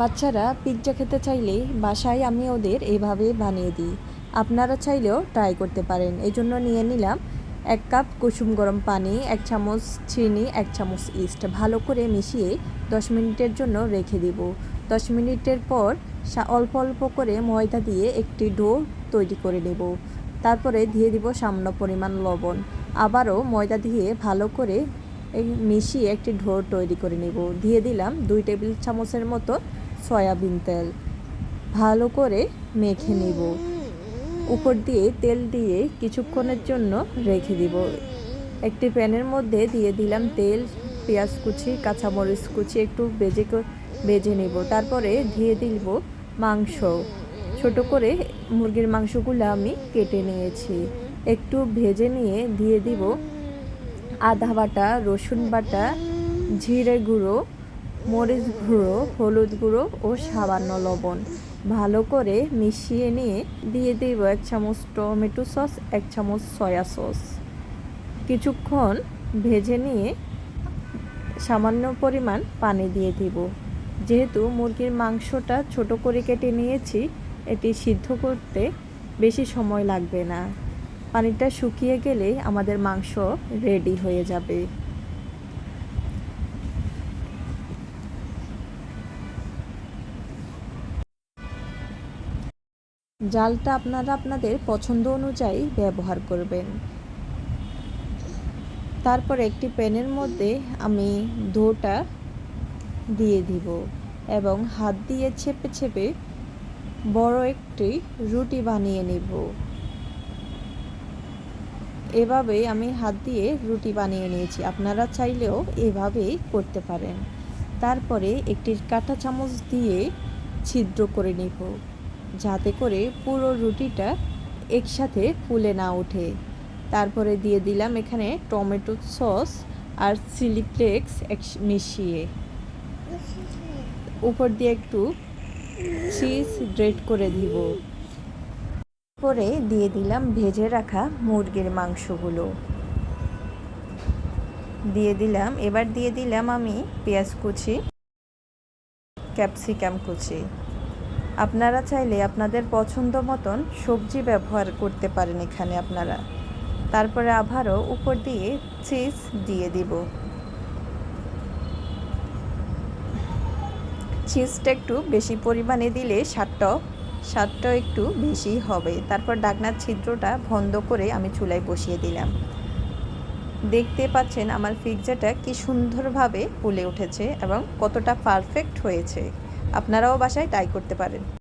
বাচ্চারা পিৎজা খেতে চাইলে বাসায় আমি ওদের এভাবে বানিয়ে দিই। আপনারা চাইলেও ট্রাই করতে পারেন। এই জন্য নিয়ে নিলাম এক কাপ কুসুম গরম পানি, এক চামচ চিনি, এক চামচ ইস্ট ভালো করে মিশিয়ে দশ মিনিটের জন্য রেখে দিব। দশ মিনিটের পর অল্প অল্প করে ময়দা দিয়ে একটি ডো তৈরি করে নেব। তারপরে দিয়ে দিব সামান্য পরিমাণ লবণ। আবারও ময়দা দিয়ে ভালো করে মিশিয়ে একটি ঢোর তৈরি করে নেব। দিয়ে দিলাম দুই টেবিল চামচের মতো সয়াবিন তেল। ভালো করে মেখে নেব। উপর দিয়ে তেল দিয়ে কিছুক্ষণের জন্য রেখে দিব। একটি প্যানের মধ্যে দিয়ে দিলাম তেল, পেঁয়াজ কুচি, কাঁচামরিচ কুচি, একটু বেজে বেজে নেব। তারপরে দিয়ে দিব মাংস। ছোট করে মুরগির মাংসগুলো আমি কেটে নিয়েছি। একটু ভেজে নিয়ে দিয়ে দিব আদা বাটা, রসুন বাটা, জিরে গুঁড়ো মরিচ গুঁড়ো, হলুদ গুঁড়ো ও সামান্য লবণ। ভালো করে মিশিয়ে নিয়ে দিয়ে দিব এক চামচ টমেটো সস, এক চামচ সয়া সস। কিছুক্ষণ ভেজে নিয়ে সামান্য পরিমাণ পানি দিয়ে দিব। যেহেতু মুরগির মাংসটা ছোট করে কেটে নিয়েছি, এটি সিদ্ধ করতে বেশি সময় লাগবে না। পানিটা শুকিয়ে গেলে আমাদের মাংস রেডি হয়ে যাবে। জালটা আপনারা আপনাদের পছন্দ অনুযায়ী ব্যবহার করবেন। তারপর একটি প্যানের মধ্যে আমি ধোটা দিয়ে দিব এবং হাত দিয়ে চেপে চেপে বড় একটি রুটি বানিয়ে নেব। এভাবে আমি হাত দিয়ে রুটি বানিয়ে নিয়েছি। আপনারা চাইলেও এভাবেই করতে পারেন। তারপরে একটি কাঁটা চামচ দিয়ে ছিদ্র করে নেব। যাতে করে পুরো রুটিটা একসাথে ফুলে না ওঠে। তারপরে দিয়ে দিলাম এখানে টমেটো সস আর চিলি ফ্লেক্স এক- মিশিয়ে। উপর দিয়ে একটু চিজ গ্রেট করে দিব। পরে দিয়ে দিলাম ভেজে রাখা মুরগির মাংসগুলো। দিয়ে দিলাম, এবার দিয়ে দিলাম আমি পেঁয়াজ কুচি, ক্যাপসিকাম কুচি। আপনারা চাইলে আপনাদের পছন্দ মতন সবজি ব্যবহার করতে পারেন এখানে আপনারা। তারপরে আবারও উপর দিয়ে চিজ দিয়ে দিব। চিজটা একটু বেশি পরিমাণে দিলে স্বাদটাও স্বাদটাও একটু বেশি হবে। তারপর ডাকনার ছিদ্রটা বন্ধ করে আমি চুলায় বসিয়ে দিলাম। দেখতে পাচ্ছেন আমার পিৎজাটা কি সুন্দরভাবে ফুলে উঠেছে এবং কতটা পারফেক্ট হয়েছে। আপনারাও বাসায় তাই করতে পারেন।